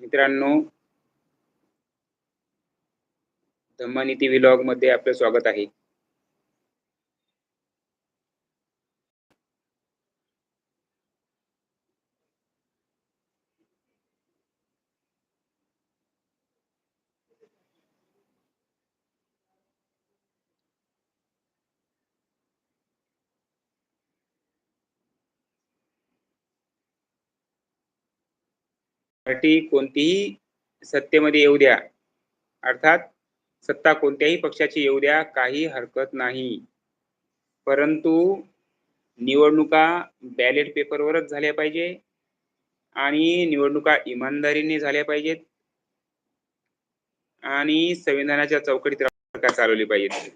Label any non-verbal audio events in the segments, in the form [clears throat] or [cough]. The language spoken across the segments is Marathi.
मित्रांनो धम्मनीती विलॉगमध्ये आपलं स्वागत आहे. पार्टी कोणतीही सत्तेमध्ये येऊ द्या. अर्थात सत्ता कोणत्याही पक्षाची येऊ द्या काही हरकत नाही. परंतु निवडणुका बॅलेट पेपरवरच झाल्या पाहिजे आणि निवडणुका इमानदारीने झाल्या पाहिजेत आणि संविधानाच्या चौकटीत चालवली पाहिजेत.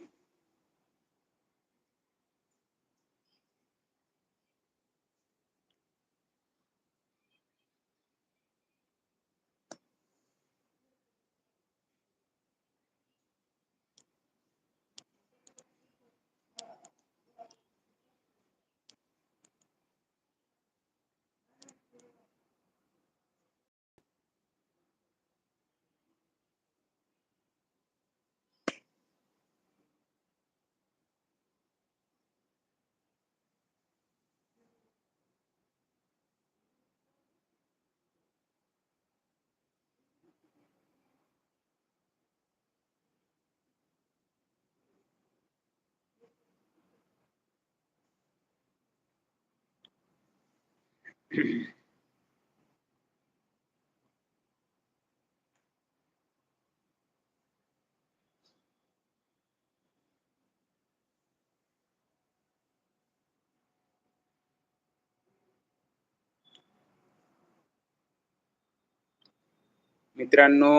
मित्रांनो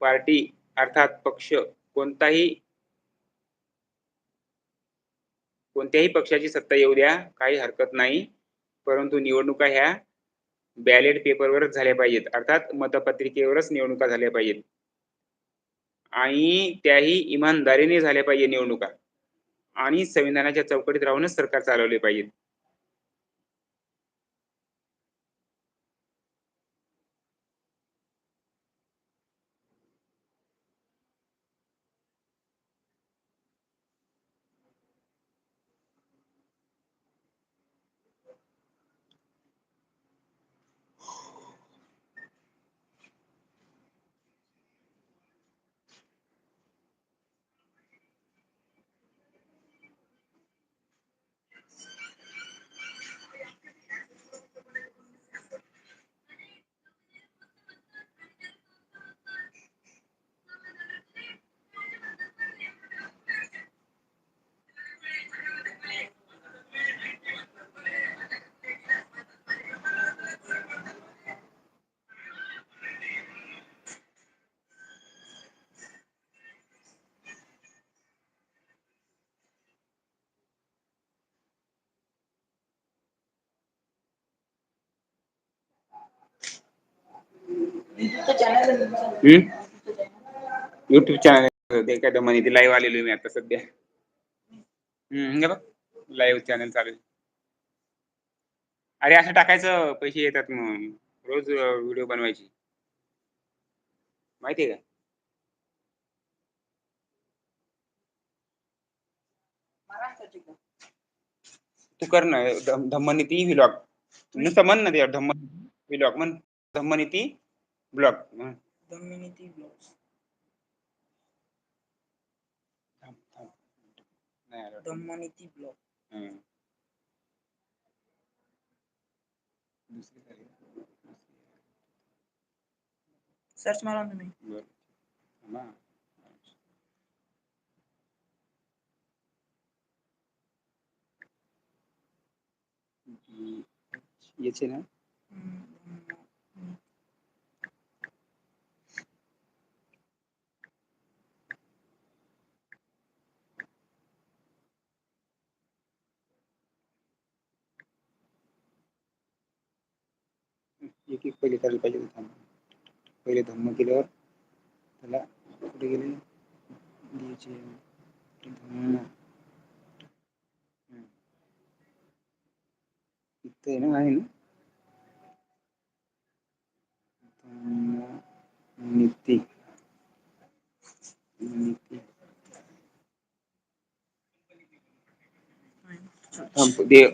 पार्टी अर्थात पक्ष कोणताही कोणत्याही पक्षाची सत्ता येऊ द्या काही हरकत नाही. परंतु निवडणुका ह्या बॅलेट पेपरवरच झाल्या पाहिजेत. अर्थात मतपत्रिकेवरच निवडणुका झाल्या पाहिजेत. आणि त्याही इमानदारीने झाल्या पाहिजे निवडणुका. आणि संविधानाच्या चौकटीत राहूनच सरकार चालवले पाहिजेत. युट्यूब चॅनल काय म्हणे ते लाईव्ह आलेलो मी आता सध्या. हम्म हे बघ. लाईव्ह चॅनल चालू आहे. अरे असं टाकायचं पैसे येतात मग रोज व्हिडिओ बनवायची. माहिती आहे का? तू कर ना. धम- धम्मनीती व्लॉग नुसतं म्हण ना ते धम्म व्लॉग म्हण. धम्मनीती ब्लॉग Community blogs. नाही आलं. Community blog. हम्म. दुसरी काय? Search मारा ना तुम्ही. बरं. थांबा. याचे ना एक एक पहिले करायला पाहिजे धाम पहिले धम्म केल्यावर त्याला कुठे गेले? धम्म इथं आहे ना आहे ना?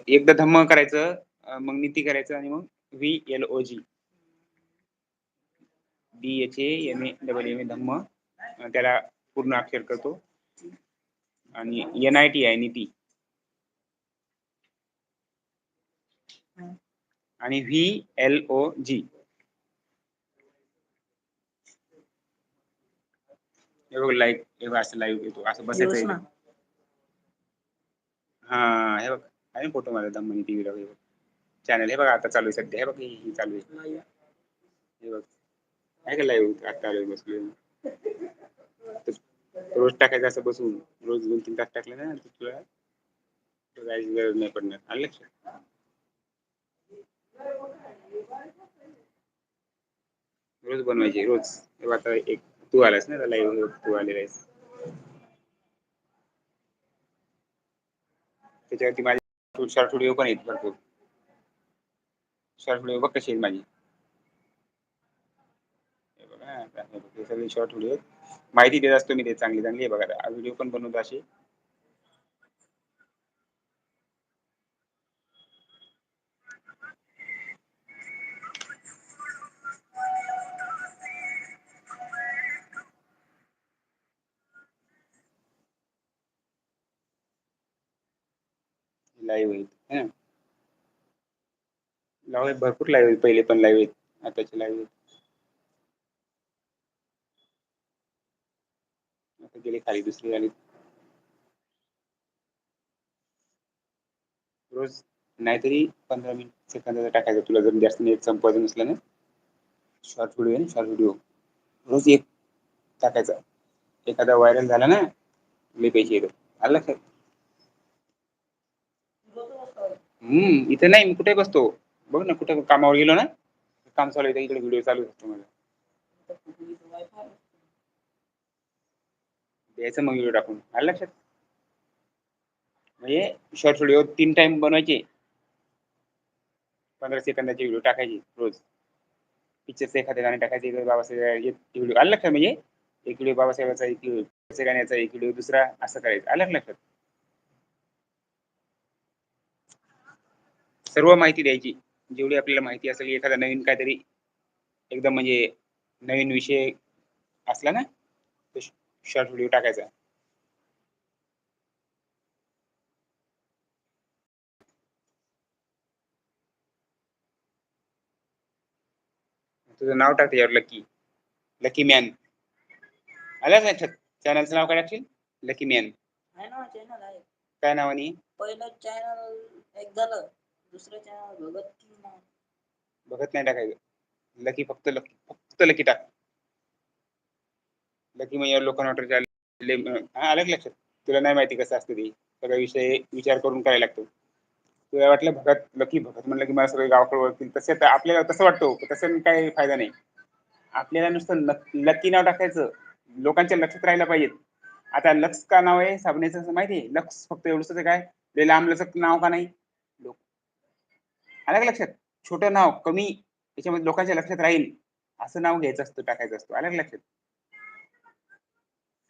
एकदा धम्म करायचं मग नीती करायचं आणि मग V L O G D H M A double M A Dhamma. त्याला पूर्ण अक्षर करतो. आणि एन आय टी आहे नीती. आणि व्ही एल ओ जी हे बघ लाईव्ह हे बघ असं लाईव्ह येतो असं बसायचं. ना हा हे बघ. आहे फोटो माझा दमनी टीव्हीला बघ. चॅनल हे बघ आता चालू आहे सध्या. हे बघ ही चालू आहे. हे बघ. आहे का लाईव्ह आता आलोय बसलोय रोज टाकायचं असं बसून रोज दोन तीन तास टाकलं ना तुला जायची गरज नाही पडणार. आलं लक्षात? रोज बनवायची रोज. हे आता एक तू आलास ना लाईव्ह तू आलेला आहेस. त्याच्यावरती माझे शॉर्ट व्हिडिओ पण आहेत भरपूर. शॉर्ट व्हिडिओ बघ कशी माझी. हे बघा हे सगळे शॉर्ट व्हिडिओ माहिती देत असतो मी ते चांगली चांगली आहे बघा व्हिडिओ पण बनवतो असे लाईव्ह भरपूर लाईव्ह आहेत पहिले पण लाईव्ह आहेत आताचे लाईव्ह आहेत. आता गेले खाली दुसरी झाली रोज नाहीतरी पंधरा मिनिट सेकंदाचा टाकायचा. तुला जर जास्त नेट संपवायचं नसलं ना शॉर्ट व्हिडिओ ना शॉर्ट व्हिडिओ रोज एक टाकायचा. एखादा व्हायरल झाला ना मी पैसे येतो आला लक्षात? हम्म इथं नाही मी कुठे बसतो? बघ ना कुठं कामावर गेलो ना काम चालू आहे इकडे व्हिडिओ चालू असतो माझा द्यायचं मग व्हिडिओ टाकून. आलं लक्षात? म्हणजे शॉर्ट व्हिडिओ तीन टाइम बनवायचे. पंधरा सेकंदाचे व्हिडिओ टाकायचे रोज. पिक्चरचं एखादे गाणे टाकायचे बाबासाहेब व्हिडिओ आलं लक्षात म्हणजे? एक व्हिडिओ बाबासाहेबाचा एक व्हिडिओ गाण्याचा एक व्हिडिओ दुसरा असं करायचं. आलं लक्षात? सर्व माहिती द्यायची. जेवढी आपल्याला माहिती असेल एखादा नवीन काहीतरी एकदम म्हणजे नवीन विषय असला ना तर शॉर्ट व्हिडिओ टाकायचा. तुझं नाव टाक त्याच्यावर लकी लकी मॅन आलं लक्षात चॅनलचं नाव काय टाकशील? लकी मॅन काय नावाने? पहिलं चॅनल एक झालं दुसरं चॅनल भगत. बघत नाही टाकायचं. लकी फक्त लकी फक्त लकी टाक. लकी म्हणजे लोकांना आलं लक्षात. तुला नाही माहिती कसं असतं ते. सगळा विषय विचार करून करायला लागतो. तुला वाटलं भगत लकी भगत म्हणलं की मला सगळे गावाकडे ओळखतील. तसे तर आपल्याला तसं वाटतो तसं काही फायदा नाही. आपल्याला नुसतं लकी नाव टाकायचं. लोकांच्या लक्षात राहायला पाहिजेत आता लक्स का नाव आहे? साबणेचं माहिती आहे? लक्स फक्त एवढंच काय? लांब लचक नाव का नाही? आलं का लक्षात? छोटं नाव कमी त्याच्यामध्ये लोकांच्या लक्षात राहील. असं नाव घ्यायचं असतं टाकायचं असतं. आलं का लक्षात?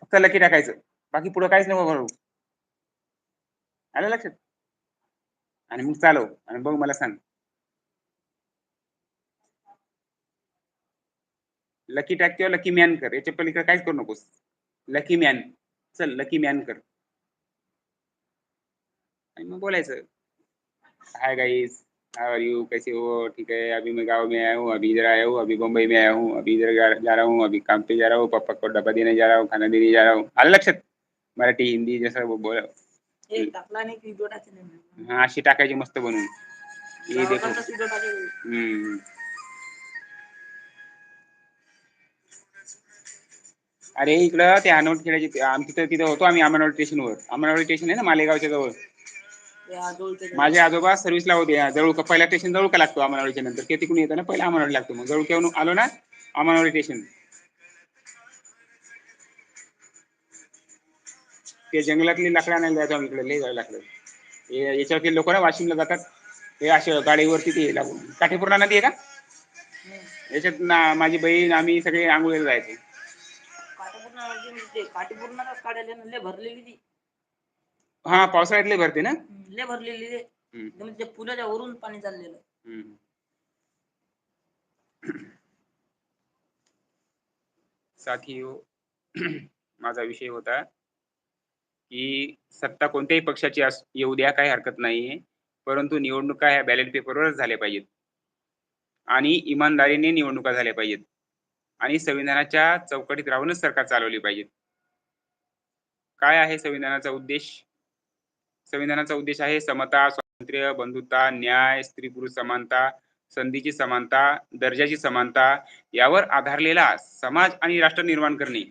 फक्त लकी टाकायचं. बाकी पुढं काहीच नको करू. आलं लक्षात? आणि मग चालव. आणि बघ मला सांग. लकी टॅग किंवा लकी मॅन कर. याच्या पलीकडे काहीच करू नकोस. लकी मॅन चल लकी मॅन कर. आणि मग बोलायचं. हाय गाईज आर यू कैसे हो? ठीक है अभी मैं गाँव में आया हूँ अभी इधर आया हूँ अभी मुंबई में आया हूँ अभी इधर जा, रहा हूँ अभी काम पे जा रहा हूँ पापा को डब्बा देने जा रहा हूँ खाना देने जा रहा हूँ। आलं लक्षात मराठी हिंदी जसं वो बोल हे। हा अशी टाकायची मस्त बनवून ये देखो। टाकेल हम्म. अरे इकडं ते अनोट खेळायची आम्ही तिथं तिथं होतो आम्ही अमरावती स्टेशनवर अमरावती स्टेशन आहे ना मालेगावच्या जवळ. हे माझे आजोबा सर्व्हिसला होते. हा, पहिला स्टेशन जवळ लागतो अमरावतीच्या नंतर? ते तिकडून येताना पहिला अमरावती लागतो मग. जवळ आलो ना अमरावती स्टेशन ते जंगलातली लाकडं आणायला जायचं आम्ही इकडे. लई जायला लागलं. याच्यावरती लोक ना वाशिमला जातात. हे असे गाडीवरती ते लागून. काठीपूर्णा नदी आहे का? याच्यात ना माझी बहीण आम्ही सगळे आंघोळीला जायचो. काठीपूर्णा काठीपूर्णा भरलेली ती. हा पावसाळ्यातले भरते ना? लय भरलेली रे हम्म, एकदम ते पुलाच्या वरून पाणी चाललेलं. हम्म. साथियो माझा विषय होता की सत्ता कोणत्याही पक्षाची अस येऊ द्या काही हरकत नाहीये. परंतु निवडणुका ह्या बॅलेट पेपरवरच झाल्या पाहिजेत. आणि इमानदारीने निवडणुका झाल्या पाहिजेत. आणि संविधानाच्या चौकटीत राहूनच सरकार चालवली पाहिजेत. काय आहे संविधानाचा उद्देश? संविधानाचा उद्देश आहे समता स्वातंत्र्य बंधुता न्याय स्त्री पुरुष समानता संधीची समानता दर्जाची समानता यावर आधारलेला समाज आणि राष्ट्र निर्माण करणे.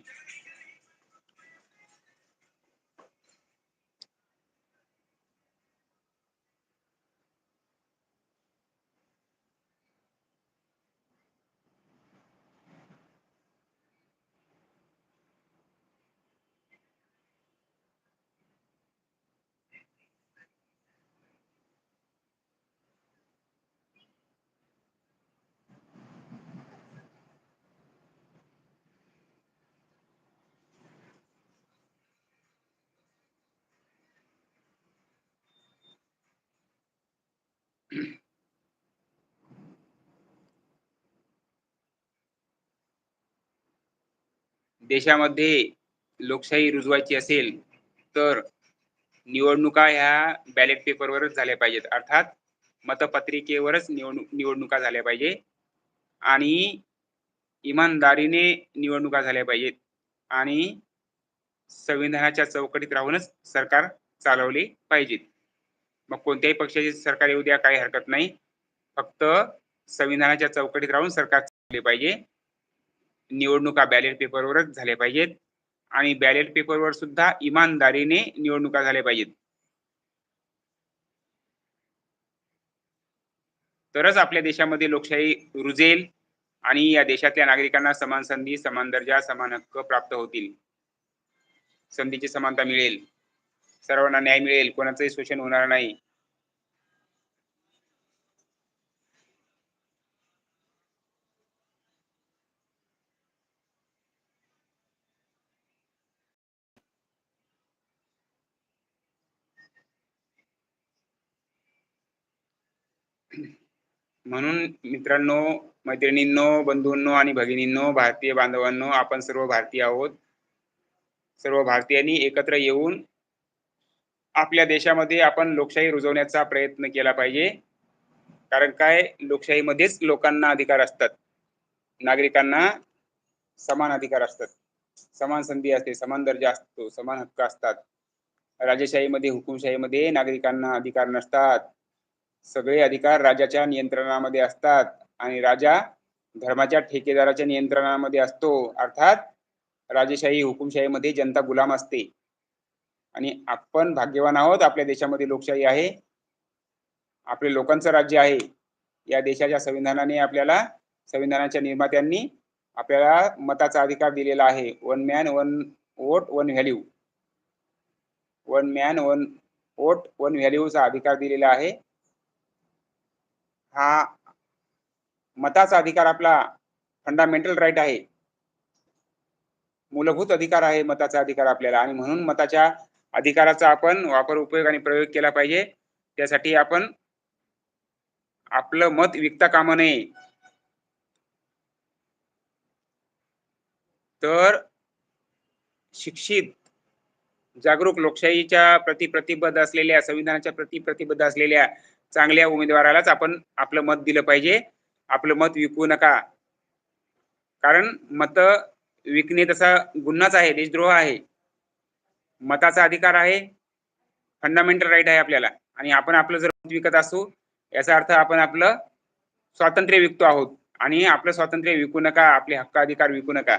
देशामध्ये लोकशाही रुजवायची असेल तर निवडणुका ह्या बॅलेट पेपरवरच झाल्या पाहिजेत. अर्थात मतपत्रिकेवरच निवडणूक निवडणुका झाल्या पाहिजे आणि इमानदारीने निवडणुका झाल्या पाहिजेत. आणि संविधानाच्या चौकटीत राहूनच सरकार चालवले पाहिजेत. मग कोणत्याही पक्षाचे सरकार येऊ द्या काही हरकत नाही. फक्त संविधानाच्या चौकटीत राहून सरकार चालवले पाहिजे. निवडणुका बॅलेट पेपरवरच झाल्या पाहिजेत. आणि बॅलेट पेपरवर सुद्धा इमानदारीने निवडणुका झाल्या पाहिजेत. तरच आपल्या देशामध्ये लोकशाही रुजेल आणि या देशातल्या नागरिकांना समान संधी समान दर्जा समान हक्क प्राप्त होतील. संधीची समानता मिळेल. सर्वांना न्याय मिळेल. कोणाचंही शोषण होणार नाही. म्हणून मित्रांनो मैत्रिणींनो बंधूंनो आणि भगिनींनो भारतीय बांधवांनो आपण सर्व भारतीय आहोत. सर्व भारतीयांनी एकत्र येऊन आपल्या देशामध्ये आपण लोकशाही रुजवण्याचा प्रयत्न केला पाहिजे. कारण काय? लोकशाहीमध्येच लोकांना अधिकार असतात. नागरिकांना समान अधिकार असतात. समान संधी असते समान दर्जा असतो समान हक्क असतात. राजेशाहीमध्ये हुकुमशाहीमध्ये नागरिकांना अधिकार नसतात. सगळे अधिकार राजाच्या नियंत्रणामध्ये असतात आणि राजा धर्माच्या ठेकेदाराच्या नियंत्रणामध्ये असतो. अर्थात राजेशाही हुकुमशाहीमध्ये जनता गुलाम असते. आणि आपण भाग्यवान आहोत. आपल्या देशामध्ये लोकशाही आहे. आपले लोकांचं राज्य आहे. या देशाच्या संविधानाने आपल्याला संविधानाच्या निर्मात्यांनी आपल्याला मताचा अधिकार दिलेला आहे. One man one vote one value one man one vote one व्हॅल्यूचा अधिकार दिलेला आहे. हा मताचा अधिकार आपला फंडामेंटल राईट आहे. मूलभूत अधिकार आहे मताचा अधिकार आपल्याला आणि म्हणून मताच्या अधिकाराचा आपण वापर उपयोग आणि प्रयोग केला पाहिजे. त्यासाठी आपण आपलं मत विकता कामा नये. तर शिक्षित जागरूक लोकशाहीच्या प्रति प्रतिबद्ध असलेल्या संविधानाच्या प्रति प्रतिबद्ध असलेल्या चांगल्या उमेदवारालाच आपण आपलं मत दिलं पाहिजे. आपलं मत विकू नका. कारण मत विकणे तसा गुन्हाच आहे देशद्रोह आहे. मताचा अधिकार आहे. फंडामेंटल राईट आहे आपल्याला. आणि आपण आपलं जर मत विकत असू याचा अर्थ आपण आपलं स्वातंत्र्य विकतो आहोत. आणि आपलं स्वातंत्र्य विकू नका आपले हक्क अधिकार विकू नका.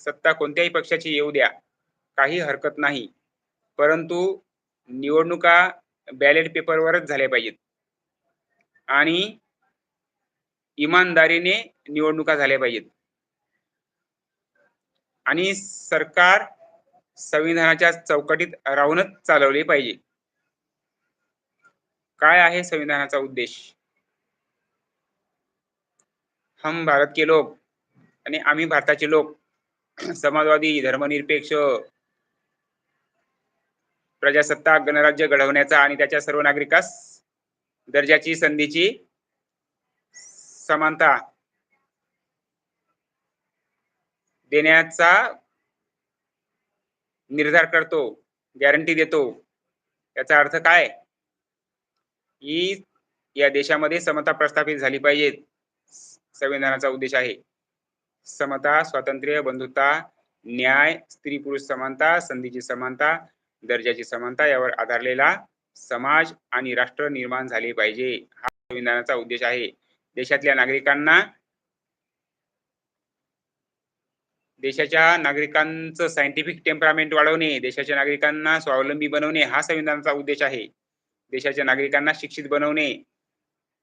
सत्ता कोणत्याही पक्षाची येऊ द्या. काही हरकत नाही. परंतु निवडणुका बॅलेट पेपरवरच झाल्या पाहिजेत. आणि इमानदारीने निवडणुका झाल्या पाहिजेत. आणि सरकार संविधानाच्या चौकटीत राहूनच चालवले पाहिजे. काय आहे संविधानाचा उद्देश? हम भारत के लोक आणि आम्ही भारताचे लोक [clears throat] समाजवादी धर्मनिरपेक्ष प्रजासत्ताक गणराज्य घडवण्याचा आणि त्याच्या सर्व नागरिकास दर्जाची संधीची समानता देण्याचा निर्धार करतो गॅरंटी देतो. याचा अर्थ काय? ही या देशामध्ये समता प्रस्थापित झाली पाहिजे. संविधानाचा उद्देश आहे. समता स्वातंत्र्य बंधुता न्याय स्त्री पुरुष समानता संधीची समानता दर्जाची समानता यावर आधारलेला समाज आणि राष्ट्र निर्माण झाले पाहिजे. हा संविधानाचा उद्देश आहे. देशातल्या नागरिकांना देशाच्या नागरिकांचं सायंटिफिक टेम्परामेंट वाढवणे देशाच्या नागरिकांना स्वावलंबी बनवणे हा संविधानाचा उद्देश आहे. देशाच्या नागरिकांना शिक्षित बनवणे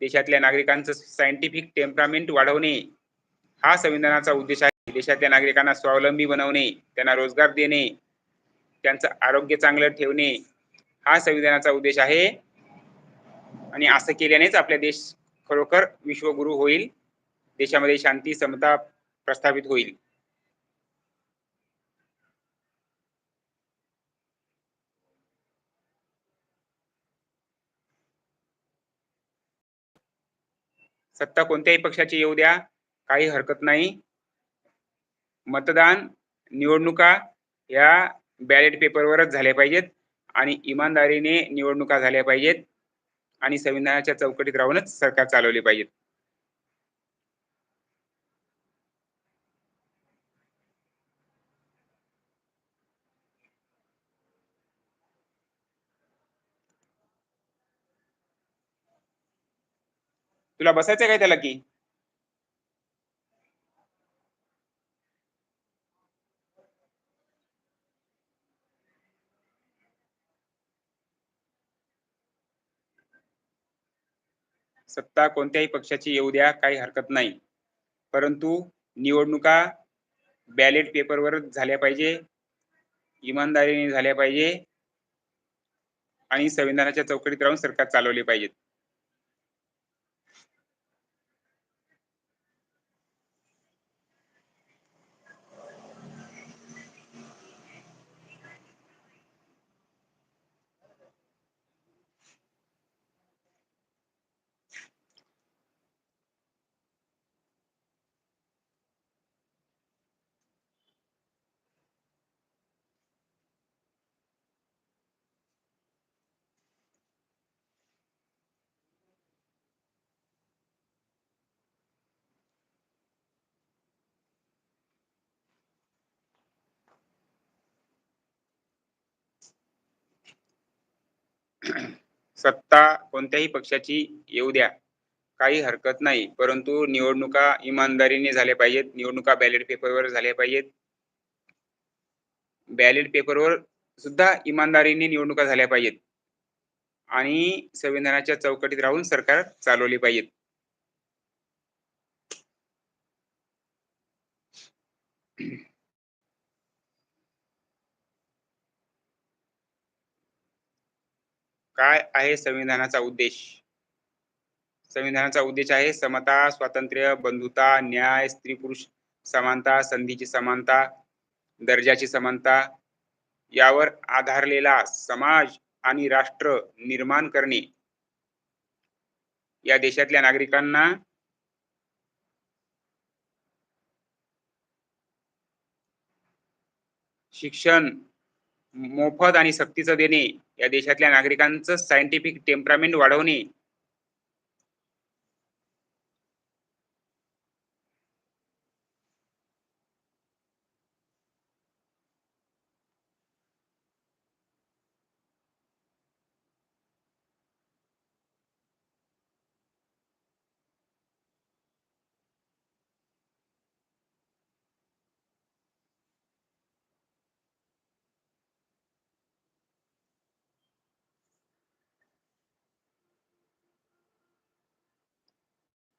देशातल्या नागरिकांचं सायंटिफिक टेम्परामेंट वाढवणे हा संविधानाचा उद्देश आहे देशातल्या नागरिकांना स्वावलंबी बनवणे त्यांना रोजगार देणे त्यांचं आरोग्य चांगलं ठेवणे हा संविधानाचा उद्देश आहे. आणि असं केल्यानेच आपला देश खरोखर विश्वगुरु होईल. देशामध्ये शांती समता प्रस्थापित होईल. सत्ता कोणत्याही पक्षाची येऊ द्या. काही हरकत नाही. मतदान निवडणुका या बॅलेट पेपरवरच झाल्या पाहिजेत आणि इमानदारीने निवडणुका झाल्या पाहिजेत आणि संविधानाच्या चौकटीत राहूनच सरकार चालवले पाहिजेत. तुला बसायचं काय त्याला की? सत्ता कोणत्याही पक्षाची येऊ द्या काही हरकत नाही. परंतु निवडणुका बॅलेट पेपरवरच झाल्या पाहिजे इमानदारीने झाल्या पाहिजे आणि संविधानाच्या चौकटीत राहून सरकार चालवले पाहिजेत. सत्ता कोणत्याही पक्षाची येऊ द्या. काही हरकत नाही. परंतु निवडणुका इमानदारीने झाल्या पाहिजेत. निवडणुका बॅलेट पेपरवर झाल्या पाहिजेत. बॅलेट पेपरवर सुद्धा इमानदारीने निवडणुका झाल्या पाहिजेत. आणि संविधानाच्या चौकटीत राहून सरकार चालवले पाहिजेत. काय आहे संविधानाचा उद्देश? संविधानाचा उद्देश आहे समता स्वातंत्र्य बंधुता न्याय स्त्री पुरुष समानता संधीची समानता दर्जाची समानता यावर आधारलेला समाज आणि राष्ट्र निर्माण करणे. या देशातल्या नागरिकांना शिक्षण मोफत आणि सक्तीचं देणे या देशातल्या नागरिकांचं सायंटिफिक टेम्परामेंट वाढवणे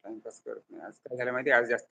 टाइमपास करत नाही. आज काय झालं माहिती आज जास्त